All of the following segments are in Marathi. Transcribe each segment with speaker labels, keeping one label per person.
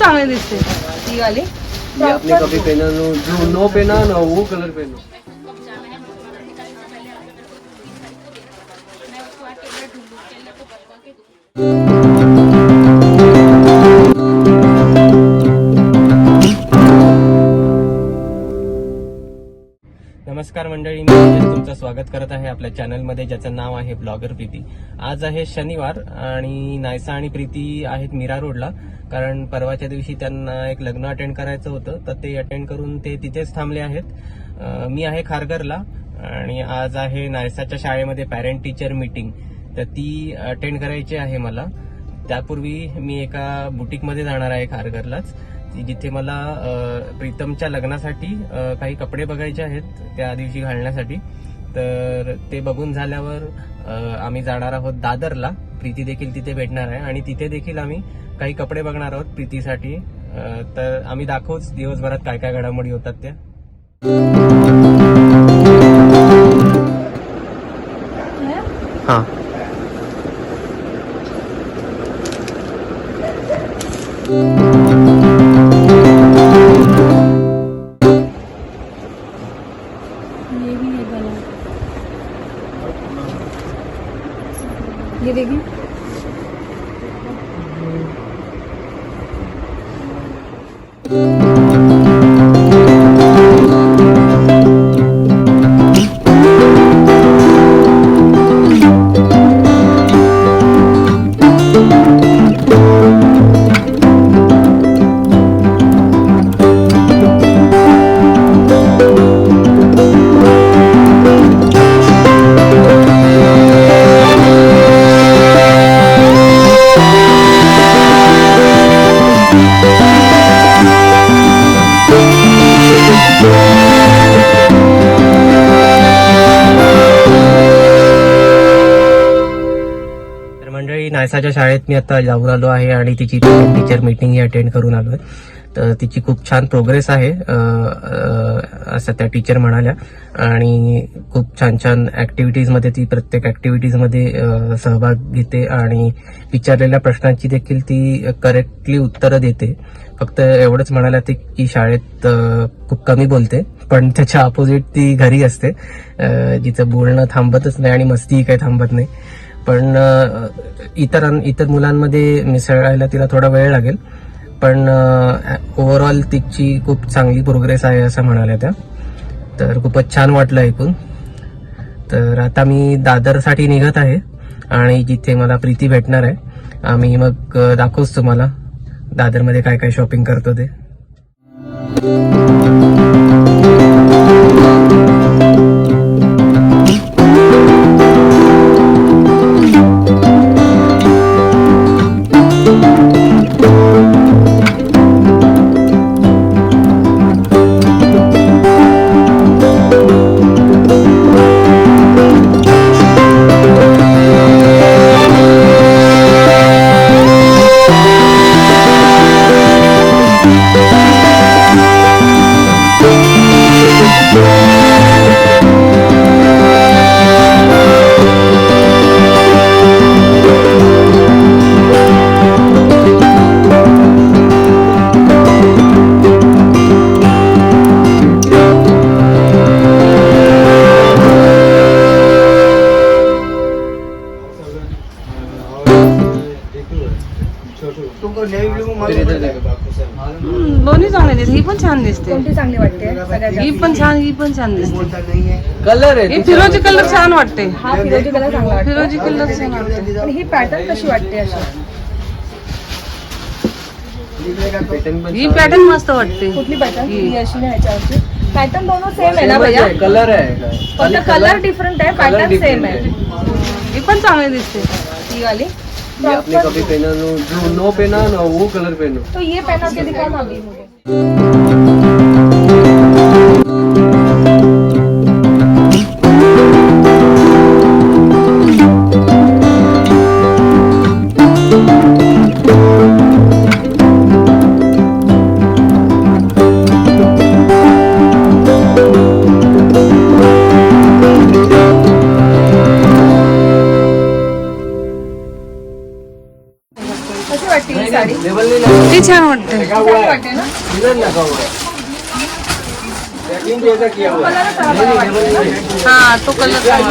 Speaker 1: चांगली दिसते.
Speaker 2: ही वाली.
Speaker 3: ये आपने कभी पहना नो जो नो पहना ना वो कलर पहनो नमस्कार मंडळी तुमचं स्वागत करत आहे आपल्या चॅनलमध्ये ज्याचं नाव आहे ब्लॉगर प्रीती. आज आहे शनिवार आणि नायसा आणि प्रीती आहेत मीरा रोडला कारण परवाच्या दिवशी त्यांना एक लग्न अटेंड करायचं होतं तर ते अटेंड करून ते तिथेच थांबले आहेत. मी आहे खारघरला आणि आज आहे नायसाच्या शाळेमध्ये पॅरेंट टीचर मीटिंग तर ती अटेंड करायची आहे मला. त्यापूर्वी मी एका बुटीकमध्ये जाणार आहे खारघरलाच जिथे मला प्रीतमच्या लग्नासाठी काही कपडे बघायचे आहेत त्या दिवशी घालण्यासाठी. तर ते बघून झाल्यावर आम्ही जाणार आहोत दादरला. प्रीती देखील तिथे भेटणार आहे आणि तिथे देखील आम्ही काही कपडे बघणार आहोत प्रीतीसाठी. तर आम्ही दाखवूच दिवसभरात काय काय घडामोडी होतात त्या. हा. नायसाच्या शाळेत मी आता जाऊन आलो आहे आणि तिची टीचर मीटिंग ही अटेंड करून आलोय. तर तिची खूप छान प्रोग्रेस आहे असं त्या टीचर म्हणाल्या. आणि खूप छान छान ऍक्टिव्हिटीजमध्ये ती प्रत्येक ऍक्टिव्हिटीजमध्ये सहभाग घेते आणि विचारलेल्या प्रश्नांची देखील ती करेक्टली उत्तरं देते. फक्त एवढंच म्हणाल्या ते की शाळेत खूप कमी बोलते पण त्याच्या अपोजिट ती घरी असते. जिचं बोलणं थांबतच नाही आणि मस्तीही काही थांबत नाही. पण इतर इतर मुलांमध्ये मिसळायला तिला थोडा वेळ लागेल. पण ओव्हरऑल तिची खूप चांगली प्रोग्रेस आहे असं म्हणाल्या त्या. तर खूपच छान वाटलं ऐकून. तर आता मी दादरसाठी निघत आहे आणि जिथे मला प्रीती भेटणार आहे. आम्ही मग दाखवूच तुम्हाला दादरमध्ये काय काय शॉपिंग करतो ते.
Speaker 1: दोन्ही चांगले दिसते ही पण छान दिसते.
Speaker 2: कोणती चांगली वाटते? सगळ्यात
Speaker 1: ही
Speaker 2: जास्त?
Speaker 1: पण छान ही पण छान दिसते.
Speaker 3: कलर
Speaker 1: ही फिरोजी कलर छान वाटते.
Speaker 2: हा फिरोजी कलर चांगला वाटतो.
Speaker 1: फिरोजी कलर छान वाटते.
Speaker 2: आणि ही पॅटर्न कशी वाटते अशी?
Speaker 1: ही पॅटर्न मस्त वाटते.
Speaker 2: कुठली पॅटर्न
Speaker 1: ही.
Speaker 2: ही अशी ना ह्याच्यावरची पॅटर्न दोनों सेम आहे ना भैया?
Speaker 3: कलर आहे.
Speaker 2: फक्त कलर डिफरंट आहे पॅटर्न सेम आहे.
Speaker 1: ही पण चांगली दिसते.
Speaker 2: ही वाली?
Speaker 3: ये आपने कभी पहना नो जो नो पहना ना वो कलर पहनो।
Speaker 2: तो ये पहना के दिखा ना अभी मुझे। कशी वाटते ही साडी.
Speaker 1: ती हे छान वाटते
Speaker 2: छान वाटते ना?
Speaker 1: हा तो कलर छान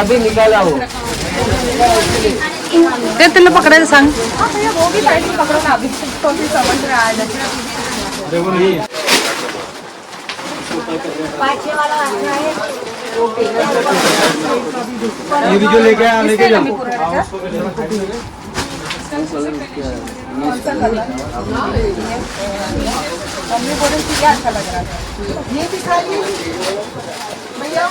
Speaker 4: अभी निकाला हो.
Speaker 1: ते तुला पकडायला सांग.
Speaker 2: हाँ भैया वो भी साइड में पकड़ो ना अभी तो भी समझ में आ जाए
Speaker 4: ये भी जो लेके आया लेके जाओ
Speaker 2: कौन सा कलर मम्मी बोल रही क्या अच्छा लग रहा था ये दिखाइए भैया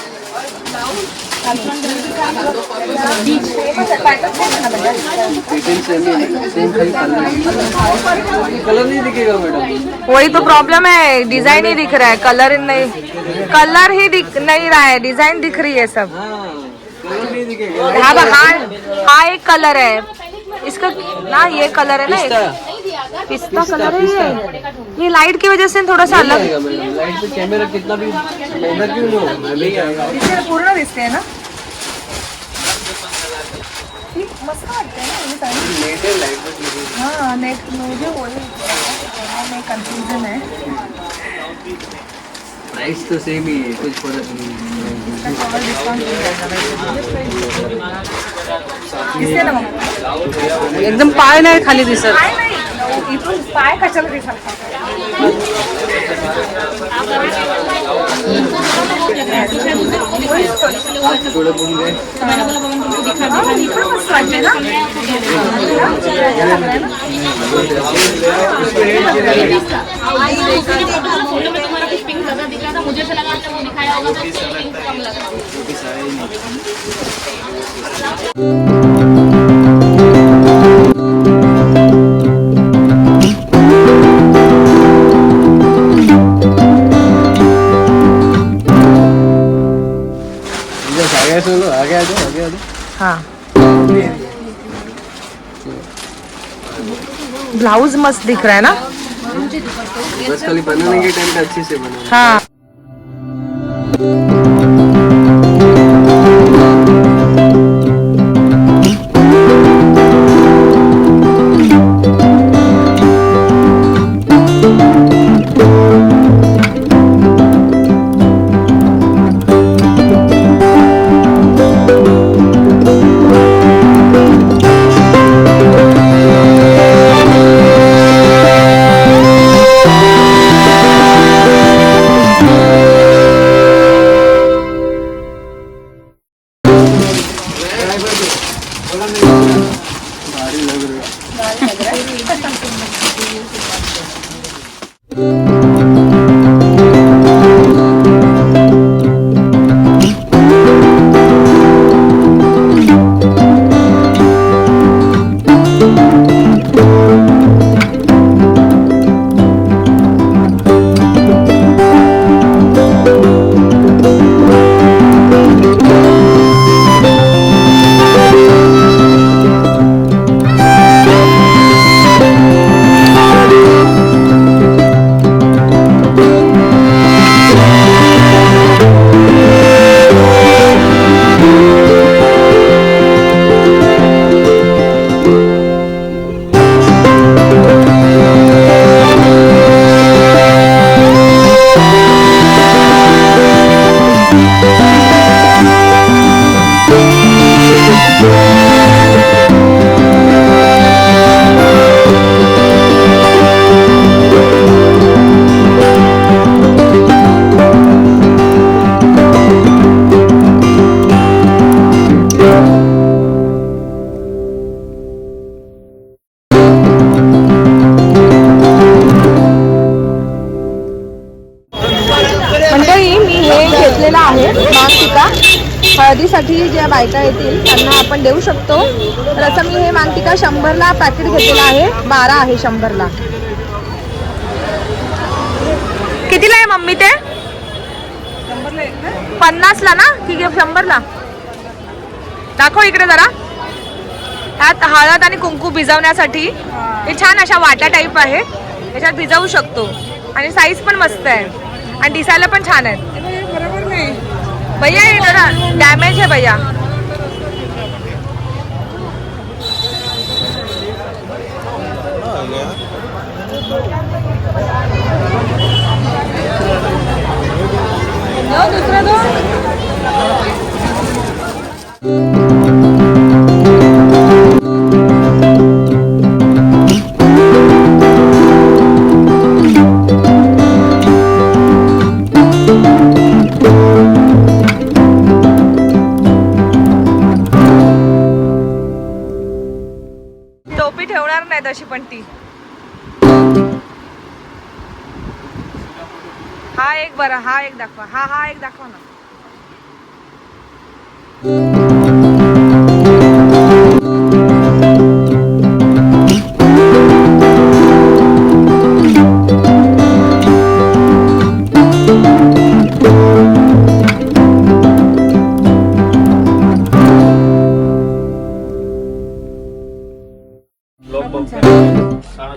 Speaker 2: पैटर्न सेम ना भैया
Speaker 4: कलर नहीं दिखेगा मैडम
Speaker 2: वही तो प्रॉब्लम है डिज़ाइन ही दिख रहा है कलर नहीं। कलर ही दिख नहीं रहा है डिज़ाइन दिख रही है सब।
Speaker 4: हाँ
Speaker 2: हाँ हाँ हाँ एक कलर है। इसका ना ये कलर है ना पिस्ता। कलर है ये। ये लाइट की वजह से थोड़ा सा अलग।
Speaker 4: लाइट पे कैमरा कितना भी महँगा क्यों ना हो
Speaker 2: पूर्ण दिसते है ना। मस्त वाटते ना हे.
Speaker 4: नेट है
Speaker 2: हाँ मुझे वही कंफ्यूजन है।
Speaker 4: प्राइस तो सेम ही है कुछ फर्क नहीं
Speaker 1: एकदम पाय नाही खाली दिसत.
Speaker 2: इथून पाय कशाला दिसत?
Speaker 4: थोडं
Speaker 5: मुझे तो लगा वो दिखाया होगा तो कम लगा
Speaker 4: आगे चलो आगे आ जाओ आगे आ जाओ
Speaker 2: हाँ। ब्लाउज मस्त दिख रहा है ना?
Speaker 4: बस खाली बनाने के टाइम पे अच्छे से बनाना।
Speaker 2: हाँ। Música मुलीसाठी ज्या बायका येतील त्यांना आपण देऊ शकतो. तर असं मी हे मानतिका शंभरला पॅकेट घेतलेलं आहे. बारा आहे शंभरला. कितीला आहे मम्मी ते? पन्नासला ना? ठीक आहे शंभरला. दाखव इकडे जरा. त्यात हळद आणि कुंकू भिजवण्यासाठी. हे छान अशा वाट्या टाईप आहे याच्यात भिजवू शकतो. आणि साईज पण मस्त आहे. आणि दिसायला पण छान आहेत. भैया ये जरा डैमेज है भैया। जाऊ दुसरा दोन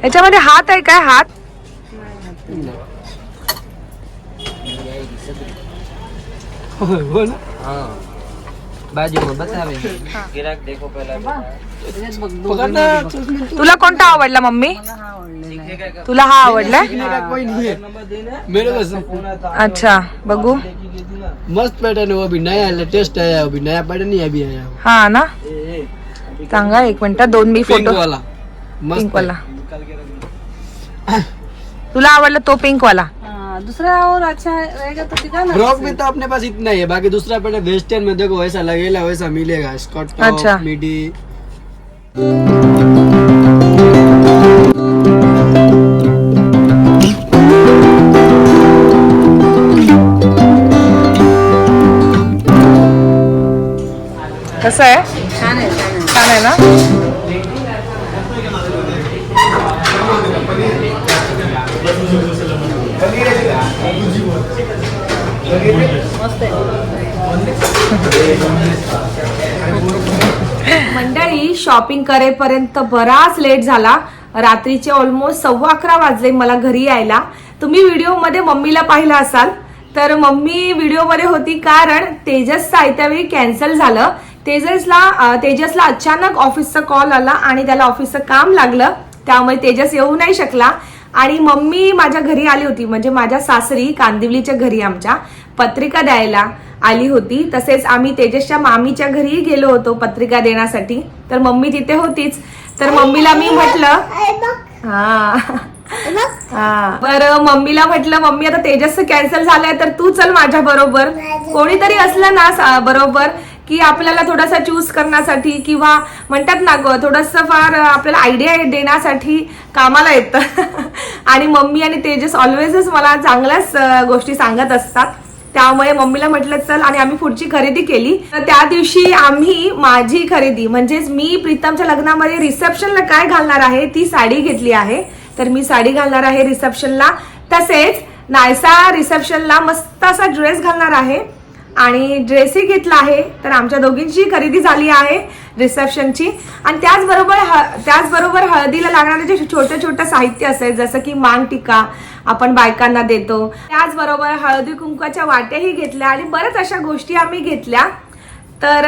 Speaker 2: याच्यामध्ये हात आहे काय? हात?
Speaker 3: बाजू में बतावे गिराक देखो पहला
Speaker 2: तुला कोणता आवडला मम्मी? तुला हा आवडलाय
Speaker 4: कोई नहीं मेरे को सब-
Speaker 2: अच्छा बघू।
Speaker 4: मस्त पैटर्न वो अभी नया लेटेस्ट आया है अभी नया पैटर्न ही अभी आया है
Speaker 2: ना? सांगा एक मिनिट दोन मी फोटो
Speaker 4: वाला। मस्त
Speaker 2: पिंक वाला. तुला आवडला तो पिंक वाला?
Speaker 4: फ्रॉक भी तो अपने पास इतना ही है बाकी दूसरा पैटर्न वेस्टर्न में देखो वैसा लगेगा वैसा मिलेगा। स्कर्ट
Speaker 2: अच्छा।
Speaker 4: मिडी
Speaker 2: कसं आहे छान आहे ना? मंडळी शॉपिंग करेपर्यंत बराच लेट झाला. रात्रीचे ऑलमोस्ट सव्वा अकरा वाजले मला घरी यायला. तुम्ही व्हिडिओमध्ये मम्मीला पाहिला असाल. तर मम्मी व्हिडिओमध्ये होती कारण तेजस आयत्या वेळी कॅन्सल झालं. तेजसला तेजसला अचानक ऑफिसचा कॉल आला आणि त्याला ऑफिसचं काम लागलं. त्यामुळे तेजस येऊ नाही शकला. आणि मम्मी माझ्या घरी आली होती. म्हणजे माझ्या सासरी कांदिवलीच्या घरी आमच्या पत्रिका द्यायला आली होती. तसेच आम्ही तेजसच्या मामीच्या घरी गेलो होतो पत्रिका देण्यासाठी. तर मम्मी तिथे होतीच. तर मम्मीला मी म्हटलं हा. हा. बरं मम्मीला म्हटलं मम्मी आता तेजस कॅन्सल झालंय तर तू चल माझ्या बरोबर. कोणीतरी असलं ना बरोबर की आपल्याला थोडासा चूज करण्यासाठी किंवा म्हणतात ना ग थोडंसं फार आपल्याला आयडिया देण्यासाठी कामाला येतं. आणि मम्मी आणि तेजस ऑलवेजच मला चांगल्याच गोष्टी सांगत असतात. त्यामुळे मम्मीला म्हटलं चल आणि आम्ही पुढची खरेदी केली. तर त्या दिवशी आम्ही माझी खरेदी म्हणजेच मी प्रीतमच्या लग्नामध्ये रिसेप्शनला काय घालणार आहे ती साडी घेतली आहे. तर मी साडी घालणार आहे रिसेप्शनला तसेच नायसा रिसेप्शनला मस्त असा ड्रेस घालणार आहे. आणि ड्रेसही घेतला आहे तर आमच्या दोघींची खरेदी झाली आहे रिसेप्शनची आणि त्याचबरोबर ह त्याचबरोबर हळदीला लागणारे जे छोटे छोटे साहित्य असेल जसं की मांग टिका आपण बायकांना देतो त्याचबरोबर हळदी कुंकवाच्या वाट्याही घेतल्या आणि बऱ्याच अशा गोष्टी आम्ही घेतल्या. तर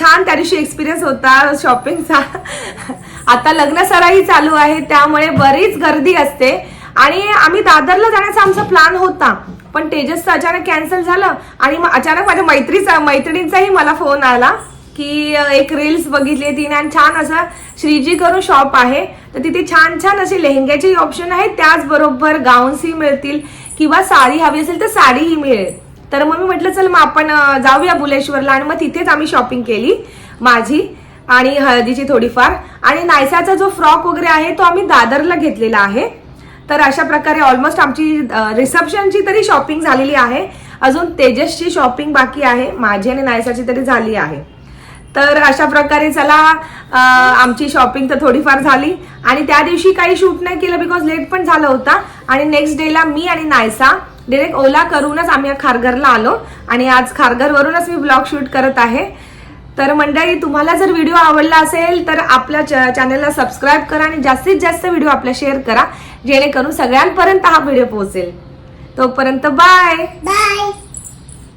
Speaker 2: छान त्या दिवशी एक्सपिरियन्स होता शॉपिंगचा आता लग्न सराही चालू आहे त्यामुळे बरीच गर्दी असते. आणि आम्ही दादरला जाण्याचा आमचा प्लॅन होता. पण तेजसचं अचानक कॅन्सल झालं आणि मग अचानक माझ्या मैत्रीचा मैत्रिणींचाही मला फोन आला की एक रील्स बघितली तिने आणि छान असं श्रीजी करून शॉप आहे. तर तिथे छान छान असे लेहंग्याचे ऑप्शन आहेत त्याचबरोबर गाऊन्सही मिळतील किंवा साडी हवी असेल तर साडीही मिळेल. तर मग मी म्हटलं चल मग आपण जाऊया बुलेश्वरला. आणि मग तिथेच आम्ही शॉपिंग केली माझी आणि हळदीची थोडीफार. आणि नायसाचा जो फ्रॉक वगैरे आहे तो आम्ही दादरला घेतलेला आहे. तर अशा प्रकारे ऑलमोस्ट आमची रिसेप्शनची तरी शॉपिंग झालेली आहे. अजून तेजसची शॉपिंग बाकी आहे. माझी आणि नायसाची तरी झाली आहे. तर अशा प्रकारे चला आमची शॉपिंग तर थोडीफार झाली. आणि त्या दिवशी काही शूट नाही केलं बिकॉज लेट पण झालं होता. आणि नेक्स्ट डेला मी आणि नायसा डिरेक्ट ओला करूनच आम्ही खारघरला आलो. आणि आज खारघरवरूनच मी ब्लॉग शूट करत आहे. तर मंडळी तुम्हाला जर व्हिडिओ आवडला असेल तर आपल्या चॅनलला सबस्क्राईब करा आणि जास्तीत जास्त व्हिडिओ आपल्या शेअर करा जेणेकरून सगळ्यांपर्यंत हा व्हिडिओ पोहोचेल. तोपर्यंत बाय!
Speaker 6: बाय!